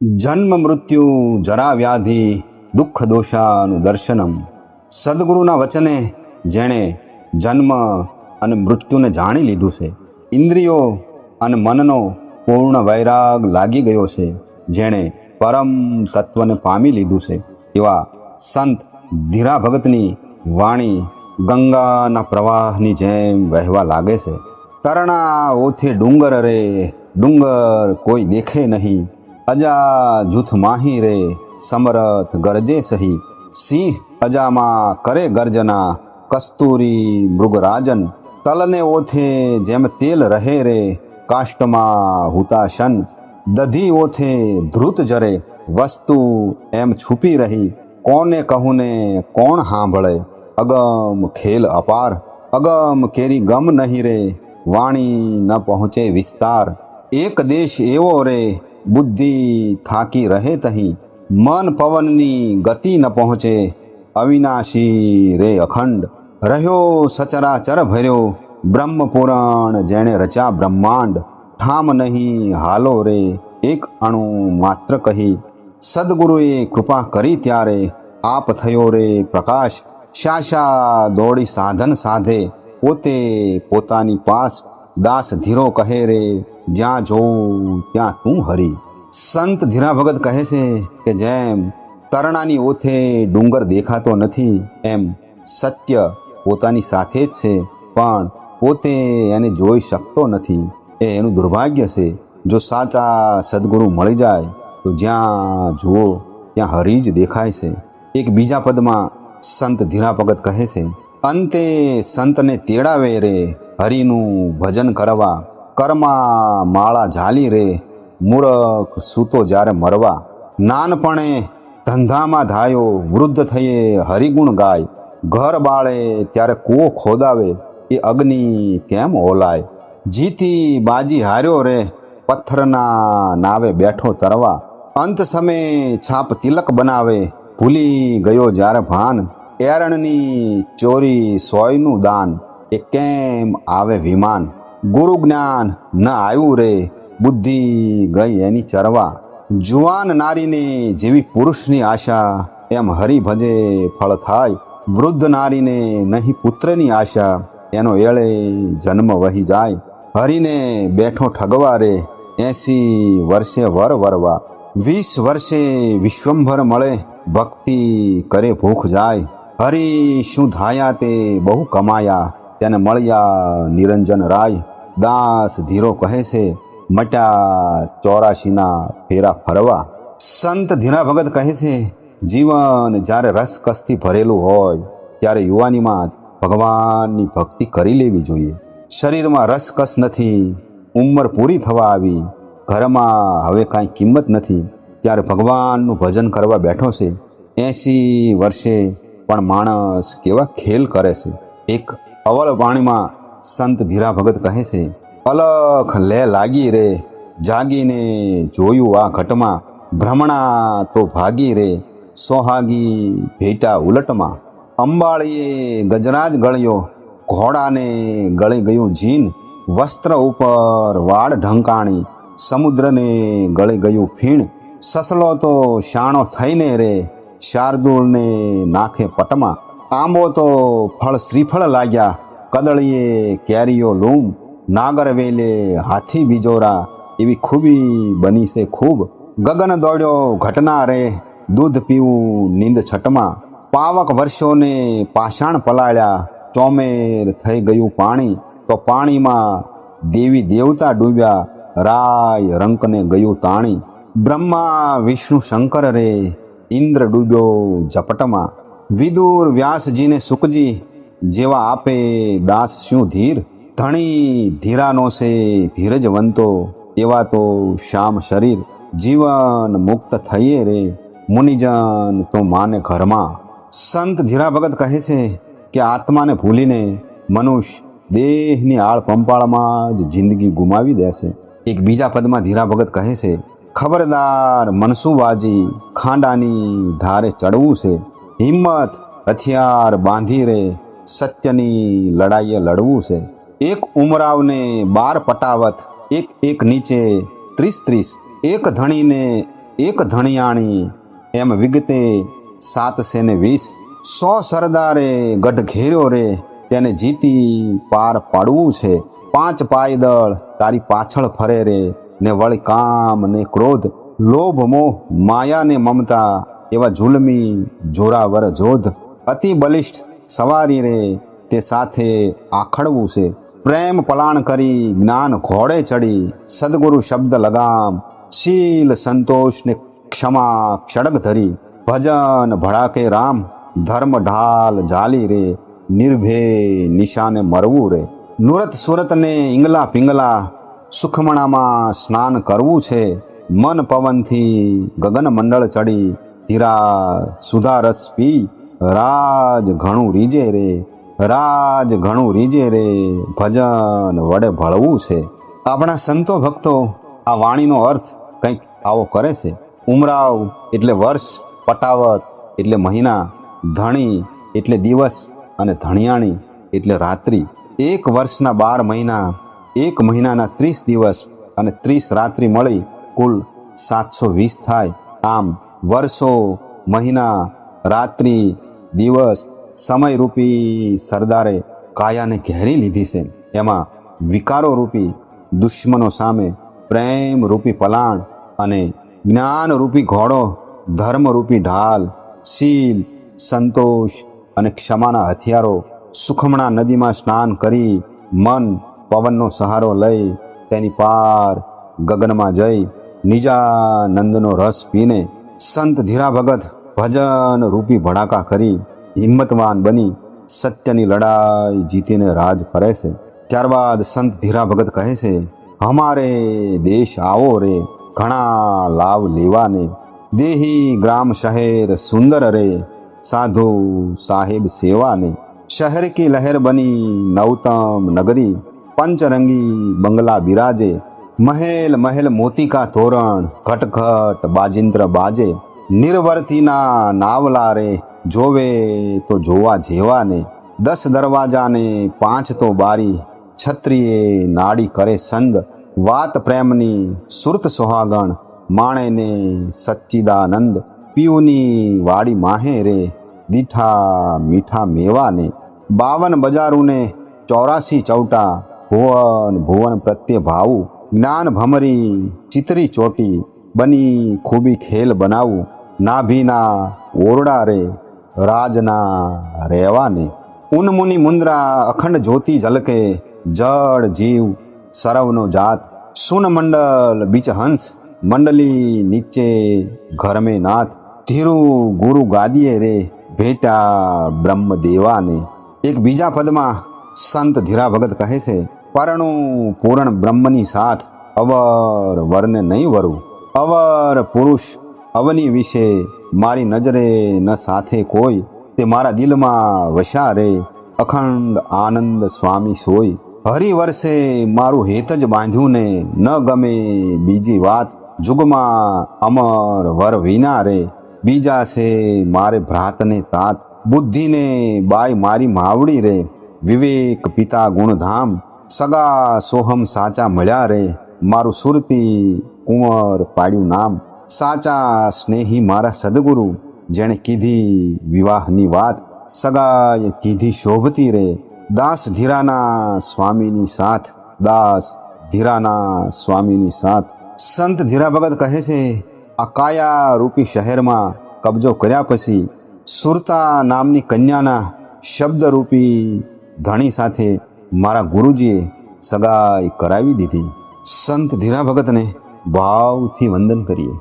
જન્મ મૃત્યુ, જરા વ્યાધિ, દુઃખ દોષાનું દર્શનમ. સદગુરુના વચને જેણે જન્મ અને મૃત્યુને જાણી લીધું છે. ઇન્દ્રિયો અને મનનો પૂર્ણ વૈરાગ લાગી ગયો છે, જેણે પરમ તત્વને પામી લીધું છે. એવા સંત ધીરા ભગતની વાણી ગંગાના પ્રવાહની જેમ વહેવા લાગે છે. તરણા ઓથે ડુંગર રે, ડુંગર કોઈ દેખે નહીં. અજા જૂથ માહી રે સમરથ ગરજે સહી. સિંહ અજામાં કરે ગર્જના, કસ્તુરી મૃગરાજન. તલને ઓથે જેમ તેલ રહે રે, કાષ્ટમાં હુતાશન. દધી ઓથે ધ્રુત જરે, વસ્તુ એમ છુપી રહી. કોને કહુને કોણ સાંભળે અગમ ખેલ અપાર. અગમ કેરી ગમ નહીં રે, વાણી ન પહોંચે વિસ્તાર. એક દેશ એવો રે બુદ્ધિ થાકી રહે તહીં, મન પવનની ગતિ ન પહોંચે, અવિનાશી રે અખંડ. રહ્યો સચરાચર ભર્યો, બ્રહ્મપુરાણ જેણે રચા બ્રહ્માંડ. ઠામ નહીં, હાલો રે, એક અણુ માત્ર કહી. સદગુરુએ કૃપા કરી ત્યારે, આપ થયો રે પ્રકાશ. શાશા દોડી સાધન સાધે, પોતે પોતાની પાસ. દાસ ધીરો કહે રે જ્યાં જોઉં, ત્યાં તું હરી. સંત ધીરા ભગત કહે છે કે જેમ તરણાની ઓથે ડુંગર દેખાતો નથી, એમ સત્ય પોતાની સાથે જ છે, પણ પોતે એને જોઈ શકતો નથી. એ એનું દુર્ભાગ્ય છે, જો સાચા સદગુરુ મળી જાય, તો જ્યાં જુઓ, ત્યાં હરી જ દેખાય છે. એક બીજા પદમાં સંત ધીરા ભગત કહે છે, અંતે સંતને તેડાવે રે હરિનું ભજન કરવા કર્મા માળા ઝાલી રે, મૂરખ સૂતો જ્યારે મરવા. નાનપણે ધંધામાં ધાયો, વૃદ્ધ થયે હરિગુણ ગાય. ઘર બાળે ત્યારે કૂવો ખોદાવે, એ અગ્નિ કેમ ઓલાય? જીતી બાજી હાર્યો રે, પથ્થરના નાવે બેઠો તરવા. અંત સમયે છાપ તિલક બનાવે, ભૂલી ગયો જ્યારે ભાન. એરણની ચોરી સોયનું દાન, એ કેમ આવે વિમાન? ગુરુ જ્ઞાન ન આવ્યું રે. બુદ્ધિ ગઈ એની ચરવા. જુવાન નારીને જેવી પુરુષની આશા, એમ હરિભજે ફળ થાય. વૃદ્ધ નારીને નહીં પુત્રની આશા, એનો એળે જન્મ વહી જાય. હરિને બેઠો ઠગવા રે, એસી વર્ષે વર વરવા. વીસ વર્ષે વિશ્વંભર મળે, ભક્તિ કરે ભૂખ જાય. હરિ શું ધાયા તે બહુ કમાયા, તેને મળ્યા નિરંજન રાય. દાસ ધીરો કહે છે મટ્યા ચોરાશીના ફેરા ફરવા. સંત ધીરા ભગત કહે છે, જીવન જ્યારે રસકસથી ભરેલું હોય, ત્યારે યુવાનીમાં ભગવાનની ભક્તિ કરી લેવી જોઈએ. શરીરમાં રસકસ નથી, ઉંમર પૂરી થવા આવી, ઘરમાં હવે કાંઈ કિંમત નથી, ત્યારે ભગવાનનું ભજન કરવા બેઠો છે. એંસી વર્ષે પણ માણસ કેવા ખેલ કરે છે. એક અવલ વાણીમાં સંત ધીરા ભગત કહે છે, અલખ લે લાગી રે, જાગીને જોયું આ ઘટમાં, ભ્રમણા તો ભાગી રે, સોહાગી ભેટા ઉલટમાં, અંબાળીએ ગજરાજ ગળ્યો, ઘોડાને ગળી ગયું જીન, વસ્ત્ર ઉપર વાડ ઢંકાણી, સમુદ્રને ગળી ગયું ફીણ, સસલો તો શાણો થઈને રે શાર્દુળને નાખે પટમાં, આંબો તો ફળ શ્રીફળ લાગ્યા કદળીએ કેરીઓ લૂમ નાગર વેલે હાથી બીજોરા એવી ખૂબી બની છે ખૂબ. ગગન દોડ્યો ઘટના રે, દૂધ પીવું નીંદ છટમાં. પાવક વર્ષોને પાષાણ પલાળ્યા, ચોમેર થઈ ગયું પાણી. તો પાણીમાં દેવી દેવતા ડૂબ્યા, રાય રંકને ગયું તાણી. બ્રહ્મા, વિષ્ણુ, શંકર રે, ઇન્દ્ર ડૂબ્યો ઝપટમાં. વિદુર વ્યાસજીને સુકજી જેવા આપે દાસ શું ધીર? ધણી ધીરાનો છે ધીરજવંતો, એવા તો શ્યામ શરીર જીવન મુક્ત થઈએ રે. મુનિજન તો માને ઘરમાં. સંત ધીરા ભગત કહે છે કે આત્માને ભૂલીને મનુષ્ય દેહની આળ પંપાળમાં જ જિંદગી ગુમાવી દેશે એક બીજા પદમાં ધીરા ભગત કહે છે, ખબરદાર મનસુબાજી ખાંડાની ધારે ચડવું છે. હિંમત, હથિયાર બાંધી રે. સત્યની લડાઈએ લડવું છે. એક ઉમરાવને બાર પટાવત, એક એક નીચે ત્રીસ ત્રીસ, એક ધણીને એક ધણિયાણી, એમ વિગતે સાતસે ને વીસ. સો સરદારે ગઢ ઘેર્યો રે, તેને જીતી પાર પાડવું છે. પાંચ પાયદળ તારી પાછળ ફરે રે, ને વળી કામ ને ક્રોધ, લોભ, મોહ, માયા ને મમતા, એવા જુલમી જોરાવર જોધ. અતિ બલિષ્ઠ સવારી રે તે સાથે આખડવું છે. પ્રેમ પલાણ કરી જ્ઞાન ઘોડે ચડી. સદગુરુ શબ્દ લગામ. શીલ સંતોષને ક્ષમા ક્ષડક ધરી. ભજન ભડાકે રામ. ધર્મ ઢાલ જાલી રે. નિર્ભે નિશાને મરવું રે. નુરત સુરતને ઇંગલા પિંગલા. સુખમણામાં સ્નાન કરવું છે. મન પવનથી ગગન મંડળ ચડી. ધીરા સુધારસ પી. રાજ ઘણું રીજે રે, રાજ ઘણું રીજે રે, ભજન વડે ભળવું છે. આપણા સંતો ભક્તો, આ વાણીનો અર્થ કંઈક આવો કરે છે. ઉમરાવ એટલે વર્ષ, પટાવત એટલે મહિના, ધણી એટલે દિવસ અને ધણિયાણી એટલે રાત્રિ. એક વર્ષના બાર મહિના, એક મહિનાના ત્રીસ દિવસ અને ત્રીસ રાત્રિ મળી કુલ સાતસો વીસ થાય. આમ વર્ષો, મહિના, રાત્રિ દિવસ સમયરૂપી સરદારે કાયાને ઘેરી લીધી છે. એમાં વિકારો રૂપી દુશ્મનો સામે પ્રેમ રૂપી પલાણ અને જ્ઞાનરૂપી ઘોડો, ધર્મરૂપી ઢાલ, શીલ, સંતોષ અને ક્ષમાના હથિયારો સુખમણા નદીમાં સ્નાન કરી મન પવનનો સહારો લઈ તેની પાર ગગનમાં જઈ નિજાનંદનો રસ પીને સંત ધીરા ભગત ભજન રૂપી ભડાકા કરી હિંમતવાન બની સત્યની લડાઈ જીતીને રાજ કરે છે. ત્યારબાદ સંત ધીરા ભગત કહે છે, હમારે દેશ આવો રે, ઘણા લાભ લેવાને. દેહી ગ્રામ શહેર સુંદર રે, સાધુ સાહેબ સેવાને. શહેર કી લહેર બની નવતમ નગરી, પંચરંગી બંગલા બિરાજે. મહેલ મહેલ મોતી કા તોરણ ઘટઘટ બાજિંદ્ર બાજે. નિર્વર્તીના નાવલા રે જોવે તો જોવા જેવાને, દસ દરવાજાને પાંચ તો બારી, છત્રીએ નાડી કરે સંદ વાત પ્રેમની સુરત સોહાગણ, માણેને સચ્ચિદાનંદ પીઉની વાડી માહે રે, દીઠા મીઠા મેવાને, બાવન બજારુને ચોરાસી ચૌટા, ભુવન ભુવન પ્રત્યે ભાવું, જ્ઞાન ભમરી ચિતરી ચોટી, બની ખૂબી ખેલ બનાવું નાભીના ઓરડા રે, રાજના રહેવાને ઉનમુનિ મુંદ્રા અખંડ જ્યોતિ ઝલકે, જળ જીવ સરવનો જાત. સુન મંડલ બીચ હંસ, મંડલી નીચે ઘર મેં નાથ. ધીરુ ગુરુ ગાદીએ રે, ભેટા બ્રહ્મ દેવાને એક બીજા પદમાં સંત ધીરા ભગત કહે છે, પરણું પૂરણ બ્રહ્મની સાથ. અવર વરને નહીં વરું. અવર પુરુષ અવની વિશે મારી નજરે ન સાથે કોઈ, તે મારા દિલમાં વશા રે અખંડ આનંદ સ્વામી સોય. હરી વર્ષે મારું હેત જ બાંધ્યું ને ન ગમે બીજી વાત, જુગમાં અમર વર વિના રે બીજા છે મારે ભ્રાતને તાત, બુદ્ધિને બાય મારી માવડી રે વિવેક પિતા ગુણધામ, સગા સોહમ સાચા મળ્યા રે મારું સુરતી કુંવર પાડ્યું નામ સાચા સ્નેહી મારા સદગુરુ, જેણે કીધી વિવાહની વાત સગાએ કીધી શોભતી રે. દાસ ધીરાના સ્વામીની સાથ, દાસ ધીરાના સ્વામીની સાથ. સંત ધીરા ભગત કહે છે આ કાયા રૂપી શહેરમાં કબજો કર્યા પછી સુરતા નામની કન્યાના શબ્દરૂપી ધણી સાથે મારા ગુરુજીએ સગાઈ કરાવી દીધી. સંત ધીરા ભગતને ભાવથી વંદન કરીએ.